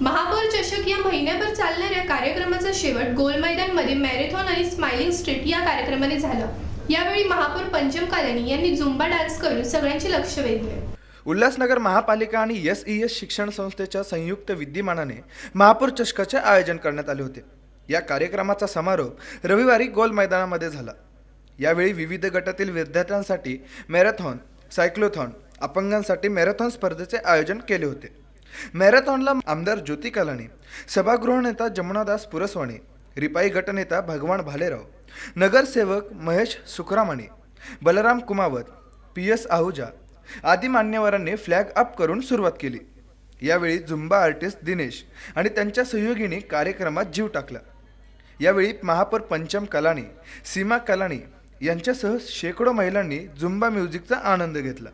महापौर चषक या महिन्याभर चालणाऱ्या कार्यक्रमाचा शेवट गोल मैदानमध्ये मॅरेथॉन आणि स्माइलिंग स्ट्रीट या कार्यक्रमाने झाला. यावेळी महापौर पंचम कालानी यांनी झुंबा डान्स करून सगळ्यांचे लक्ष वेधले. उल्हासनगर महापालिका आणि एस ई एस शिक्षण संस्थेच्या संयुक्त विद्यमानाने महापौर चषकाचे आयोजन करण्यात आले होते. या कार्यक्रमाचा समारोप रविवारी गोल मैदानामध्ये झाला. यावेळी विविध गटातील विद्यार्थ्यांसाठी मॅरेथॉन सायक्लोथॉन अपंगांसाठी मॅरेथॉन स्पर्धेचे आयोजन केले होते. मॅरेथॉनला आमदार ज्योती कलाणी सभागृह नेता जमुनादास पुरस्वाणे रिपाई गटनेता भगवान भालेराव नगरसेवक महेश सुखरामाणी बलराम कुमावत पी एस आहुजा आदी मान्यवरांनी फ्लॅग अप करून सुरुवात केली. यावेळी झुंबा आर्टिस्ट दिनेश आणि त्यांच्या सहयोगींनी कार्यक्रमात जीव टाकला. यावेळी महापौर पंचम कलानी सीमा कलाणी यांच्यासह शेकडो महिलांनी झुंबा म्युझिकचा आनंद घेतला.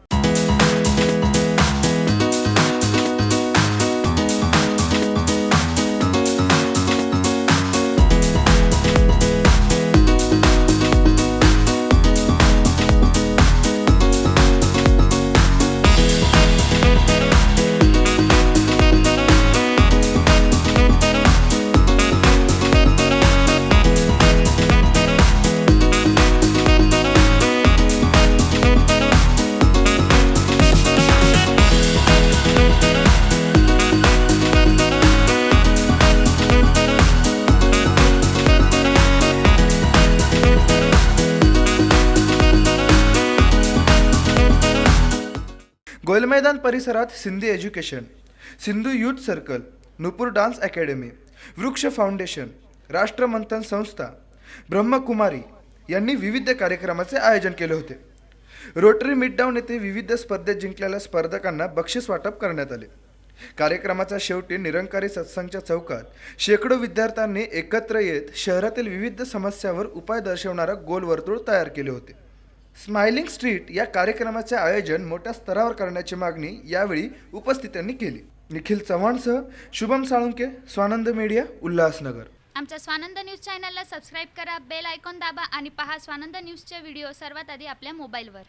गोलमैदान परिसरात Sindhi education Sindhu youth circle Nupur dance academy Vriksha foundation Rashtramanthan संस्था ब्रह्मकुमारी यांनी विविध कार्यक्रमाचे आयोजन केले होते. रोटरी मिडडाऊन येथे विविध स्पर्धेत जिंकलेल्या स्पर्धकांना बक्षीस वाटप करण्यात आले. कार्यक्रमाच्या शेवटी निरंकारी सत्संगच्या चौकात शेकडो विद्यार्थ्यांनी एकत्र येत शहरातील विविध समस्यावर उपाय दर्शवणारा गोल वर्तुळ तयार केले होते. स्माइलिंग स्ट्रीट या कार्यक्रमाचे आयोजन मोठ्या स्तरावर करण्याची मागणी यावेळी उपस्थितांनी केली. निखिल चव्हाणसह शुभम साळुंके स्वानंद मीडिया उल्हासनगर. आमच्या स्वानंद न्यूज चॅनलला सबस्क्राईब करा बेल आयकॉन दाबा आणि पहा स्वानंद न्यूजचे व्हिडिओ सर्वात आधी आपल्या मोबाईलवर.